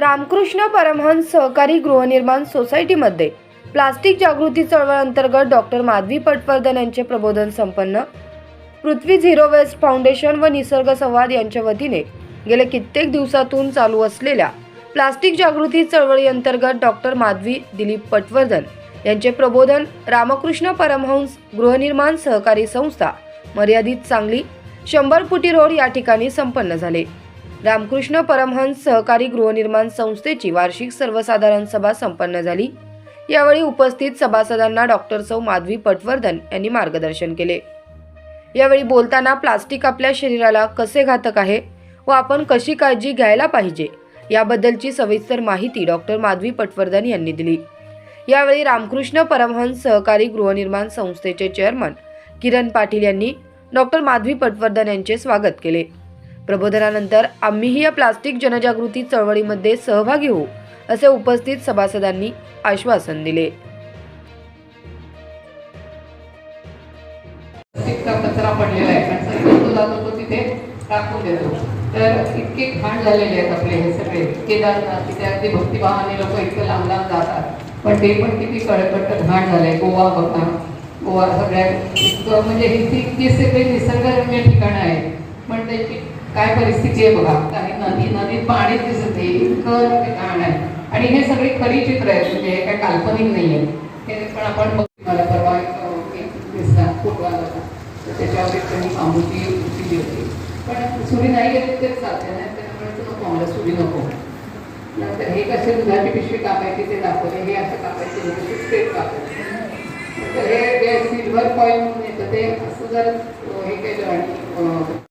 रामकृष्ण परमहंस सहकारी गृहनिर्माण सोसायटीमध्ये. प्लास्टिक जागृती चळवळ अंतर्गत डॉक्टर माधवी पटवर्धन यांचे प्रबोधन संपन्न. पृथ्वी झिरो वेस्ट फाउंडेशन व निसर्ग संवाद यांच्या वतीने गेल्या कित्येक दिवसातून चालू असलेल्या प्लास्टिक जागृती चळवळी अंतर्गत डॉक्टर माधवी दिलीप पटवर्धन यांचे प्रबोधन रामकृष्ण परमहंस गृहनिर्माण सहकारी संस्था मर्यादित सांगली शंभर फुटी रोड या ठिकाणी संपन्न झाले. रामकृष्ण परमहंस सहकारी गृहनिर्माण संस्थेची वार्षिक सर्वसाधारण सभा संपन्न झाली. यावेळी उपस्थित सभासदांना डॉक्टर सौ माधवी पटवर्धन यांनी मार्गदर्शन केले. यावेळी बोलताना प्लास्टिक आपल्या शरीराला कसे घातक आहे व आपण कशी काळजी घ्यायला पाहिजे याबद्दलची सविस्तर माहिती डॉक्टर माधवी पटवर्धन यांनी दिली. यावेळी रामकृष्ण परमहंस सहकारी गृहनिर्माण संस्थेचे चेअरमन किरण पाटील यांनी डॉक्टर माधवी पटवर्धन यांचे स्वागत केले. प्रबोधनानंतर आम्हीही या प्लास्टिक जनजागृती चळवळीमध्ये सहभागी होऊ असे उपस्थित सभासदांनी आश्वासन दिले. कचरा पडलेला आहे. तो जातो तो तिथे टाकून देतो. तर इतके घाण झालेले आहेत आपले हे सगळे. केदारनाथ तिथे अगदी भक्तिभावाने लोक इतकं लांब लांब जातात. पण ते पण किती कडकट घाण झालंय. गोवा बघा. गोवा सगळ्यात म्हणजे इतकी इतकी सगळी निसर्गरम्य ठिकाणं आहेत. पण त्याची काय परिस्थिती आहे बघा. काही नदी नदीत पाणीच दिसत आहे. इतकं ते घाण आहे. आणि हे सगळे खरी चित्र आहेत. म्हणजे हे काय काल्पनिक नाही आहे. हे पण आपण बघ मला परवा एक, दिसला फोटो आला होता. त्याच्यावर त्यांनी बांबूची दिली होती. पण सुरी नाही घेतली तेच चालते नाही त्याच्यामुळे तर नको सुरी नको. नंतर हे कसे दुधाची पिशवी कापायची ते दाखवले. हे असं कापायचे. ते कापायचे. तर हे सिल्वर कॉईन म्हणून येतं. ते असं जर हे केलं आणि